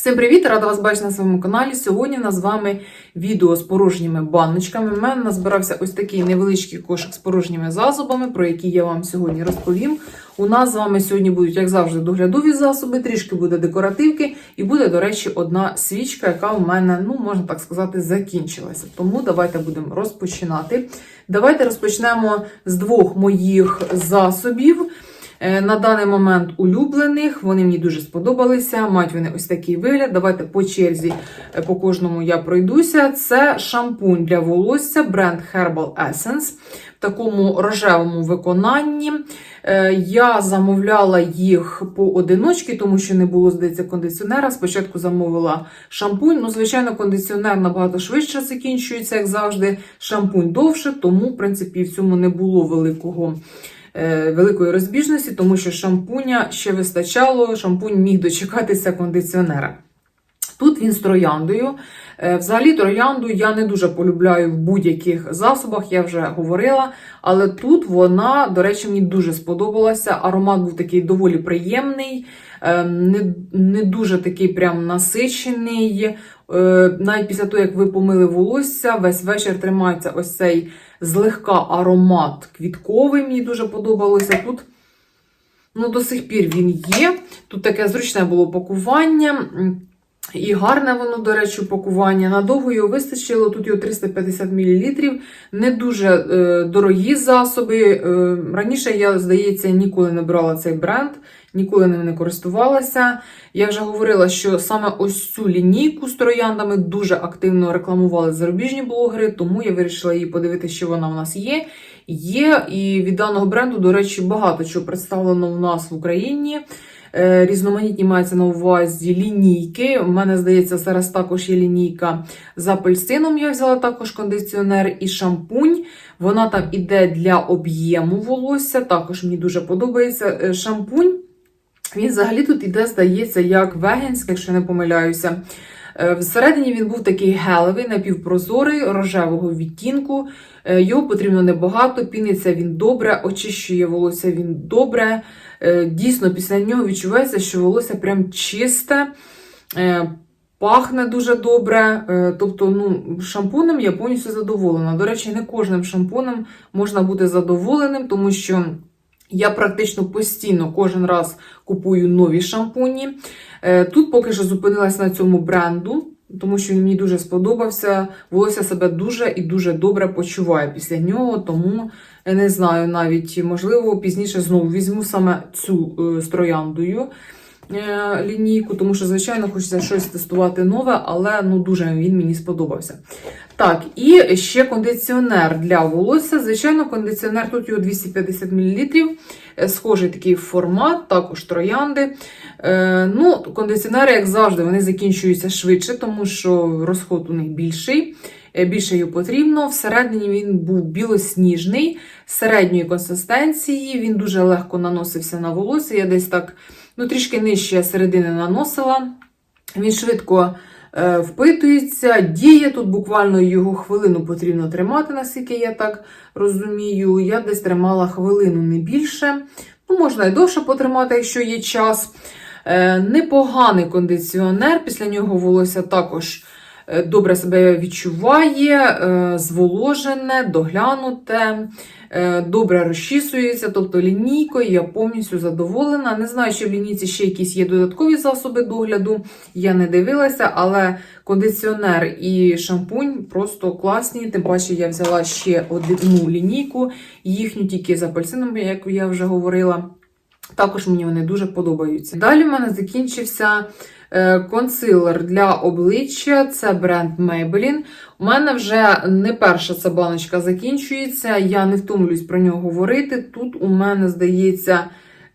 Всім привіт! Рада вас бачити на своєму каналі. Сьогодні у нас з вами відео з порожніми баночками. У мене назбирався ось такий невеличкий кошик з порожніми засобами, про які я вам сьогодні розповім. У нас з вами сьогодні будуть, як завжди, доглядові засоби, трішки буде декоративки, і буде, до речі, одна свічка, яка у мене, ну, можна так сказати, закінчилася. Тому давайте будемо розпочинати. Давайте розпочнемо з двох моїх засобів. Е, На даний момент улюблених, вони мені дуже сподобалися. Мають вони ось такий вигляд. Давайте по черзі е, по кожному я пройдуся. Це шампунь для волосся, бренд Herbal Essence в такому рожевому виконанні. Е, Я замовляла їх поодиночки, тому що не було, здається, кондиціонера. Спочатку замовила шампунь. Ну, звичайно, кондиціонер набагато швидше закінчується, як завжди. Шампунь довше, тому, в принципі, в цьому не було великого. Е, Великої розбіжності, тому що шампуня ще вистачало, шампунь міг дочекатися кондиціонера. Тут він з трояндою. Е, Взагалі, троянду я не дуже полюбляю в будь-яких засобах, я вже говорила. Але тут вона, до речі, мені дуже сподобалася. Аромат був такий доволі приємний, е, не, не дуже такий прям насичений. Е, Навіть після того, як ви помили волосся, весь вечір тримається ось цей злегка аромат квітковий. Мені дуже подобалося. Тут ну, до сих пір він є. Тут таке зручне було пакування. І гарне воно, до речі, упакування. Надовго його вистачило, тут його 350 мл. Не дуже е, дорогі засоби. Е, раніше я, здається, ніколи не брала цей бренд, ніколи ним не користувалася. Я вже говорила, що саме ось цю лінійку з трояндами дуже активно рекламували зарубіжні блогери, тому я вирішила її подивитися, що вона в нас є. Є, і від даного бренду, до речі, багато чого представлено в нас в Україні. Е, Різноманітні мається на увазі лінійки. У мене, здається, зараз також є лінійка з апельсином. Я взяла також кондиціонер і шампунь. Вона там іде для об'єму волосся. Також мені дуже подобається Е, шампунь. Він взагалі тут іде, здається, як вегенський, якщо не помиляюся. Е, Всередині він був такий гелевий, напівпрозорий, рожевого відтінку. Е, Його потрібно небагато, піниться він добре, очищує волосся він добре. Е, Дійсно, після нього відчувається, що волосся прям чисте, пахне дуже добре. Тобто, ну, шампунем я повністю задоволена. До речі, не кожним шампунем можна бути задоволеним, тому що. Я практично постійно кожен раз купую нові шампуні. Е, Тут поки що зупинилась на цьому бренду, тому що він мені дуже сподобався. Волосся себе дуже і дуже добре почуває після нього, тому не знаю навіть, можливо, пізніше знову візьму саме цю е, з трояндою е, лінійку, тому що, звичайно, хочеться щось тестувати нове, але ну дуже він мені сподобався. Так, і ще кондиціонер для волосся. Звичайно, кондиціонер тут його 250 мл. Е, Схожий такий формат, також троянди. Е, ну, Кондиціонери, як завжди, вони закінчуються швидше, тому що розход у них більший. Е, Більше його потрібно. Всередині він був білосніжний, середньої консистенції. Він дуже легко наносився на волосся. Я десь так ну, трішки нижче середини наносила. Він швидко е, впитується, діє. Тут буквально його хвилину потрібно тримати, наскільки я так розумію. Я десь тримала хвилину не більше. Ну, можна і довше потримати, якщо є час. Е, непоганий кондиціонер, після нього волосся також добре себе відчуває, е, зволожене, доглянуте, е, добре розчісується, тобто лінійкою я повністю задоволена. Не знаю, чи в лінійці ще якісь є додаткові засоби догляду, я не дивилася, але кондиціонер і шампунь просто класні. Тим паче я взяла ще одну лінійку, їхню тільки з апельсином, як я вже говорила. Також мені вони дуже подобаються. Далі в мене закінчився е, консилер для обличчя. Це бренд Maybelline. У мене вже не перша ця баночка закінчується. Я не втомлююсь про нього говорити. Тут у мене, здається,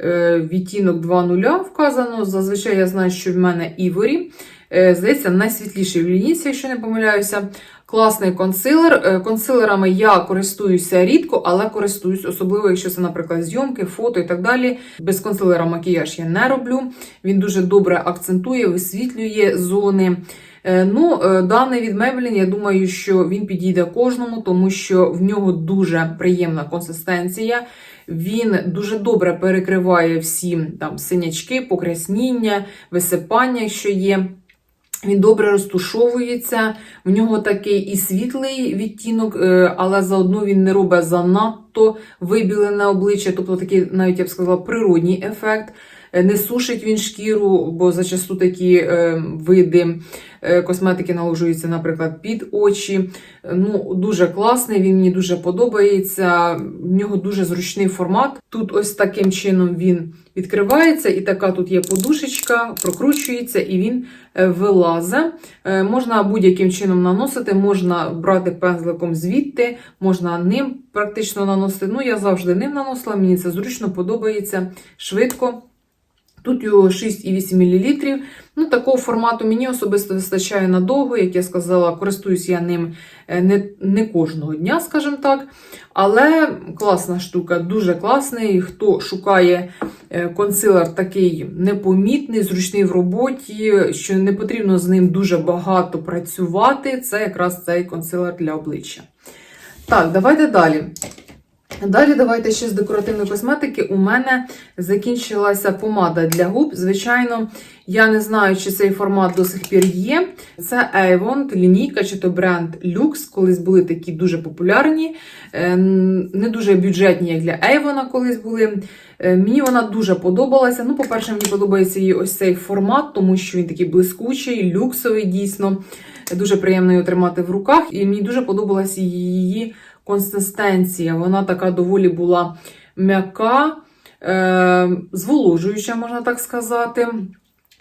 е, відтінок 2.0 вказано. Зазвичай я знаю, що в мене Ivory. Е, Здається, найсвітліший в лінійці, якщо не помиляюся. Класний консилер. Е, Консилерами я користуюся рідко, але користуюсь, особливо, якщо це, наприклад, зйомки, фото і так далі. Без консилера макіяж я не роблю. Він дуже добре акцентує, висвітлює зони. Е, Ну, даний від Maybelline, я думаю, що він підійде кожному, тому що в нього дуже приємна консистенція. Він дуже добре перекриває всі там синячки, покрасніння, висипання, що є. Він добре розтушовується, в нього такий і світлий відтінок, е, але заодно він не робить занадто вибілене обличчя, тобто такий, навіть я б сказала, природній ефект. Е, Не сушить він шкіру, бо зачасту такі е, види косметики наложуються, наприклад, під очі. Е, Ну, дуже класний, він мені дуже подобається. В нього дуже зручний формат. Тут ось таким чином він відкривається, і така тут є подушечка, прокручується, і він е, вилазить. Е, Можна будь-яким чином наносити, можна брати пензликом звідти, можна ним практично наносити. Ну, я завжди ним наносила, мені це зручно подобається швидко. Тут його 6,8 мл. Ну, такого формату мені особисто вистачає надовго. Як я сказала, користуюсь я ним е, не, не кожного дня, скажімо так. Але класна штука, дуже класний. Хто шукає е, консилер такий непомітний, зручний в роботі, що не потрібно з ним дуже багато працювати, це якраз цей консилер для обличчя. Так, давайте далі. Далі давайте ще з декоративної косметики. У мене закінчилася помада для губ. Звичайно, я не знаю, чи цей формат до сих пір є. Це Avon, лінійка, чи то бренд Lux. Колись були такі дуже популярні, е, не дуже бюджетні, як для Avon колись були. Е, Мені вона дуже подобалася. Ну, по-перше, мені подобається її ось цей формат, тому що він такий блискучий, люксовий, дійсно. Дуже приємно його тримати в руках. І мені дуже подобалася її консистенція. Вона така доволі була м'яка, е, зволожуюча, можна так сказати.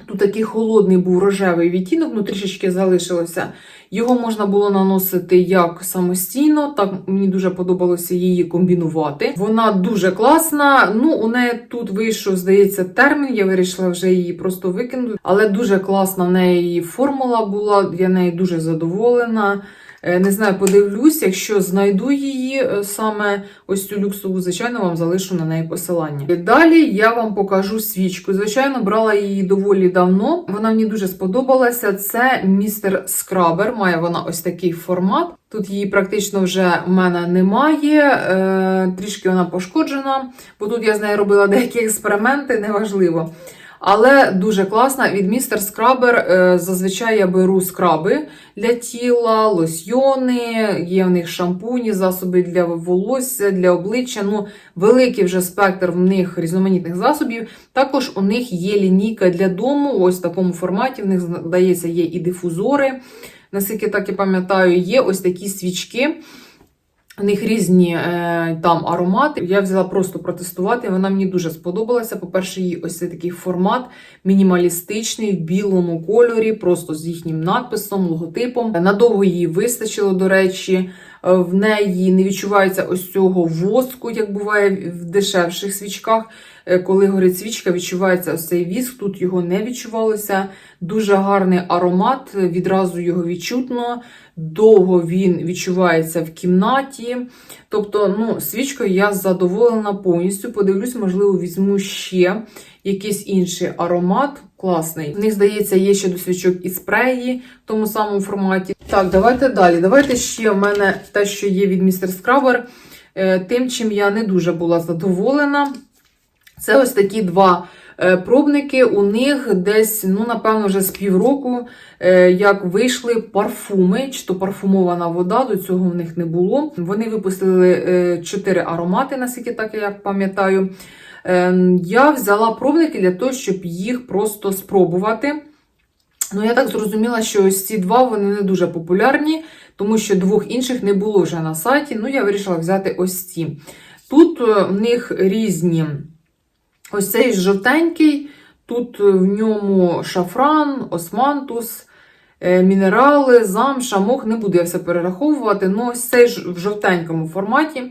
Тут такий холодний був рожевий відтінок, ну трішечки залишилося. Його можна було наносити як самостійно, так мені дуже подобалося її комбінувати. Вона дуже класна. Ну, у неї тут вийшов, здається, термін. Я вирішила вже її просто викинути. Але дуже класна в неї формула була, я нею дуже задоволена. Е, Не знаю, подивлюсь, якщо знайду її е, саме ось цю люксову, звичайно, вам залишу на неї посилання. Далі я вам покажу свічку. Звичайно, брала її доволі давно. Вона мені дуже сподобалася. Це містер Скрабер. Має вона ось такий формат. Тут її практично вже в мене немає. Е, трішки вона пошкоджена, бо тут я з нею робила деякі експерименти, неважливо. Але дуже класна. Від містер Скрабер е, зазвичай я беру скраби для тіла, лосьйони, є в них шампуні, засоби для волосся, для обличчя. Ну, великий вже спектр в них різноманітних засобів. Також у них є лінійка для дому, ось в такому форматі. В них, здається, є і дифузори. Наскільки так я пам'ятаю, є ось такі свічки. У них різні е, там аромати. Я взяла просто протестувати. Вона мені дуже сподобалася. По-перше, її ось цей такий формат мінімалістичний в білому кольорі, просто з їхнім надписом, логотипом. Надовго її вистачило, до речі. Е, В неї не відчувається ось цього воску, як буває в дешевших свічках. Е, Коли горить свічка, відчувається ось цей віск. Тут його не відчувалося. Дуже гарний аромат, відразу його відчутно. Довго він відчувається в кімнаті. Тобто, ну, свічкою я задоволена повністю. Подивлюсь, можливо, візьму ще якийсь інший аромат. Класний. В них, здається, є ще до свічок і спреї в тому самому форматі. Так, давайте далі. Давайте ще в мене те, що є від містер Скрабер. Е, Тим, чим я не дуже була задоволена. Це ось такі два е, пробники. У них десь, ну, напевно, вже з півроку, е, як вийшли парфуми, чи то парфумована вода, до цього в них не було. Вони випустили чотири аромати, наскільки так я пам'ятаю. Е, Я взяла пробники для того, щоб їх просто спробувати. Ну, я так зрозуміла, що ось ці два вони не дуже популярні, тому що двох інших не було вже на сайті. Ну, я вирішила взяти ось ці. Тут е, в них різні. Ось цей жовтенький, тут в ньому шафран, османтус, е, мінерали, замша, мох. Не буду я все перераховувати. Ну, ось цей в жовтенькому форматі.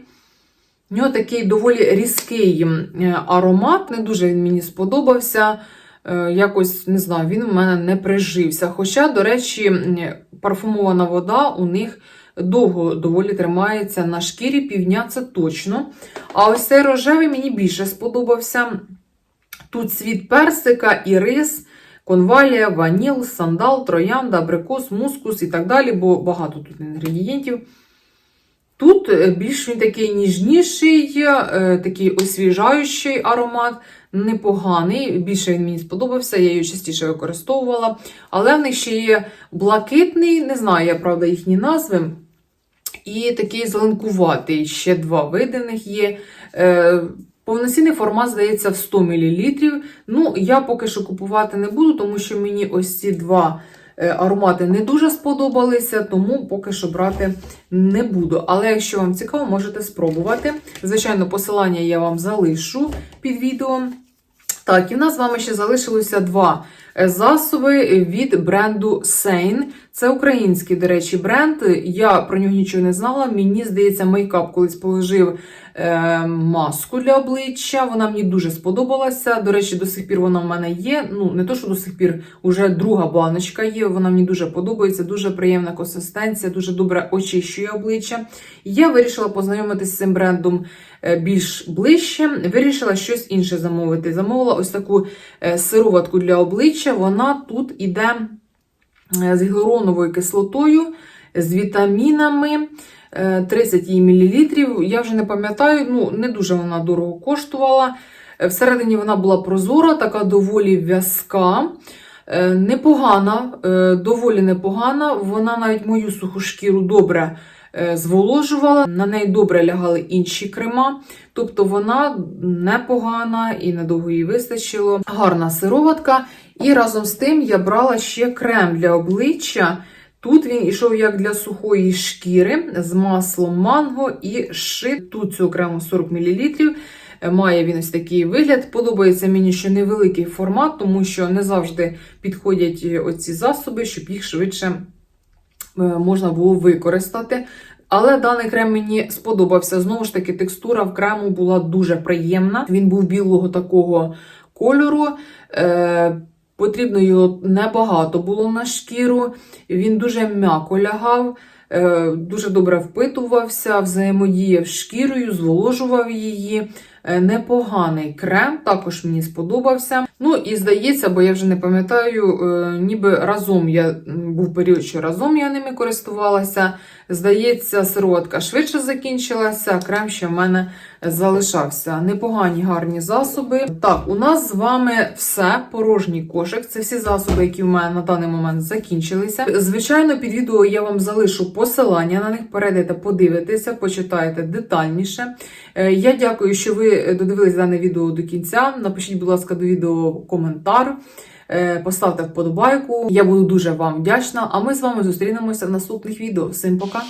В нього такий доволі різкий е, аромат, не дуже він мені сподобався. Е, Якось, не знаю, він у мене не прижився. Хоча, до речі, парфумована вода у них довго доволі тримається на шкірі, півдня це точно. А ось цей рожевий мені більше сподобався. Тут цвіт персика, ірис, конвалія, ваніл, сандал, троянда, абрикос, мускус і так далі, бо багато тут інгредієнтів. Тут е, більш він такий ніжніший, е, такий освіжаючий аромат, непоганий. Більше він мені сподобався, я її частіше використовувала. Але в них ще є блакитний, не знаю я, правда, їхні назви. І такий зеленкуватий, ще два види них є. Е, Повноцінний формат, здається, в 100 мл. Ну, я поки що купувати не буду, тому що мені ось ці два аромати не дуже сподобалися, тому поки що брати не буду. Але якщо вам цікаво, можете спробувати. Звичайно, посилання я вам залишу під відео. Так, і в нас з вами ще залишилося два е, засоби від бренду Sein. Це український, до речі, бренд. Я про нього нічого не знала. Мені здається, мейкап колись положив е, маску для обличчя. Вона мені дуже сподобалася. До речі, до сих пір вона в мене є. Ну, не то, що до сих пір, уже друга баночка є. Вона мені дуже подобається, дуже приємна консистенція, дуже добре очищує обличчя. Я вирішила познайомитися з цим брендом е, більш ближче. Вирішила щось інше замовити. Замовила ось таку е, сироватку для обличчя. Вона тут іде е, з гіалуроновою кислотою, з вітамінами. е, 30 її мл. Я вже не пам'ятаю, ну не дуже вона дорого коштувала. Е, Всередині вона була прозора, така доволі в'язка. Е, Непогана, е, доволі непогана. Вона навіть мою суху шкіру добре е, зволожувала, на неї добре лягали інші крема. Тобто вона непогана і недовго їй вистачило. Гарна сироватка. І разом з тим я брала ще крем для обличчя. Тут він ішов як для сухої шкіри з маслом манго і шит. Тут цього крему 40 мл. Має він ось такий вигляд. Подобається мені, що невеликий формат, тому що не завжди підходять е, оці засоби, щоб їх швидше е, можна було використати. Але даний крем мені сподобався. Знову ж таки, текстура в крему була дуже приємна. Він був білого такого кольору. Потрібно його небагато було на шкіру. Він дуже м'яко лягав, е, дуже добре впитувався, взаємодіяв шкірою, зволожував її. Е, Непоганий крем, також мені сподобався. Ну і здається, бо я вже не пам'ятаю, е, ніби разом я був період, що разом я ними користувалася. Здається, сироватка швидше закінчилася, крем ще в мене залишався. Непогані гарні засоби. Так, у нас з вами все, порожній кошик. Це всі засоби, які в мене на даний момент закінчилися. Звичайно, під відео я вам залишу посилання на них. Перейдете, подивитеся, почитаєте детальніше. Е, Я дякую, що ви додивились дане відео до кінця. Напишіть, будь ласка, до відео коментар. Е, Поставте вподобайку. Я буду дуже вам вдячна. А ми з вами зустрінемося в наступних відео. Всім пока!